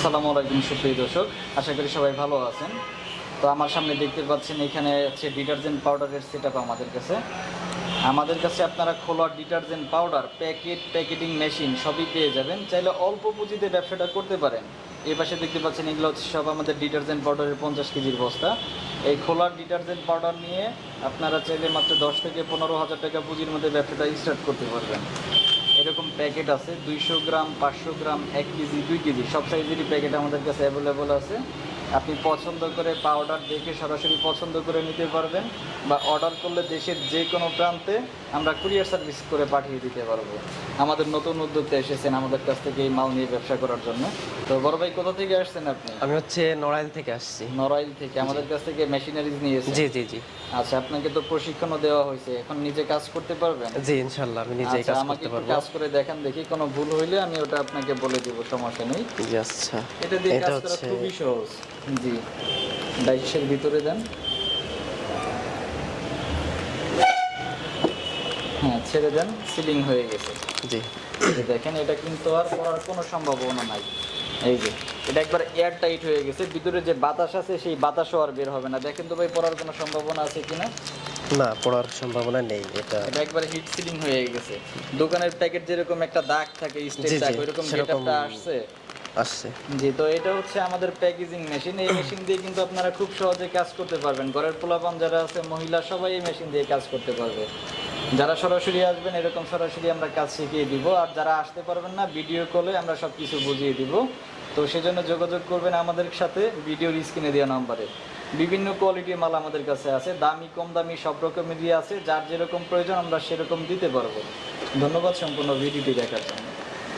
আসসালামু আলাইকুম, সুপ্রিয় দর্শক। আশা করি সবাই ভালো আছেন। তো আমার সামনে দেখতে পাচ্ছেন, এখানে হচ্ছে ডিটারজেন্ট পাউডারের সেট আমাদের কাছে। আমাদের কাছে আপনারা খোলা detergent powder, packet, packeting machine সবই পেয়ে যাবেন। চাইলে অল্প পুঁজিতে ব্যবসাটা করতে পারেন। এই পাশে দেখতে পাচ্ছেন, এগুলো হচ্ছে সব আমাদের ডিটারজেন্ট পাউডারের পঞ্চাশ কেজির বস্তা। এই খোলা ডিটারজেন্ট পাউডার নিয়ে আপনারা চাইলে মাত্র দশ থেকে পনেরো হাজার টাকা পুঁজির মধ্যে ব্যবসাটা স্টার্ট করতে পারবেন। এরকম প্যাকেট আছে দুইশো গ্রাম, পাঁচশো গ্রাম, এক কেজি, দুই কেজি। সব সাইজেরই প্যাকেট আমাদের কাছে অ্যাভেলেবল আছে। আপনি পছন্দ করে পাউডার দেখে সরাসরি পছন্দ করে নিতে পারবেন বা অর্ডার করলে দেশের যে কোনো প্রান্তে আমরা কুরিয়ার সার্ভিস করে পাঠিয়ে দিতে পারব। আমাদের নতুন উদ্যোক্তা এসেছেন আমাদের কাছ থেকে এই মাল নিয়ে ব্যবসা করার জন্য। তো বড় ভাই কোথা থেকে আসছেন আপনি? আমি হচ্ছে নড়াইল থেকে আসছি। নড়াইল থেকে আমাদের কাছ থেকে মেশিনারিজ নিয়েছেন জি জি জি। আচ্ছা আপনাকে তো প্রশিক্ষণও দেওয়া হয়েছে এখন নিজে কাজ করতে পারবেন? জি ইনশাল্লাহ আমি নিজেই আচ্ছা কাজ করতে পারব। কাজ করে দেখেন দেখি কোনো ভুল হইলে আমি ওটা আপনাকে বলে দিব সমস্যা নেই। জি আচ্ছা। এটা দিয়ে কাজ করা খুবই সহজ। জি। ভিতরে দেন হ্যাঁ ছেড়ে দেন সিলিং হয়ে গেছে। জি। দেখেন এটা কিন্তু আর পড়ার কোনো সম্ভাবনা নাই। এই যে এটা একবার এয়ার টাইট হয়ে গেছে। ভিতরে যে বাতাস আছে সেই বাতাসও আর বের হবে না। দেখেন তো ভাই পড়ার কোনো সম্ভাবনা আছে কিনা? না পড়ার সম্ভাবনা নেই এটা এটা একবার হিট সিলিং হয়ে গেছে। দোকানের প্যাকেট যেরকম একটা দাগ থাকে স্টেপ জি, জি, দাগ ওইরকম আসছে। আসছে। জি, তো এটা হচ্ছে আমাদের প্যাকেজিং মেশিন এই মেশিন দিয়ে কিন্তু আপনারা খুব সহজে কাজ করতে পারবেন। ঘরের পোলাপান যারা আছে, মহিলা, সবাই এই মেশিন দিয়ে কাজ করতে পারবে। যারা সরাসরি আসবেন, এরকম সরাসরি আমরা কাজ শিখিয়ে দিব। আর যারা আসতে পারবেন না ভিডিও কলে আমরা সব কিছু বুঝিয়ে দিব। তো সেজন্য যোগাযোগ করবেন আমাদের সাথে, ভিডিওর স্ক্রিনে দেওয়া নাম্বারে। বিভিন্ন কোয়ালিটির মাল আমাদের কাছে আছে। দামি, কম দামি, সব রকমেরই আছে। যার যেরকম প্রয়োজন, আমরা সেরকম দিতে পারব। ধন্যবাদ সম্পূর্ণ ভিডিওটি দেখার জন্য।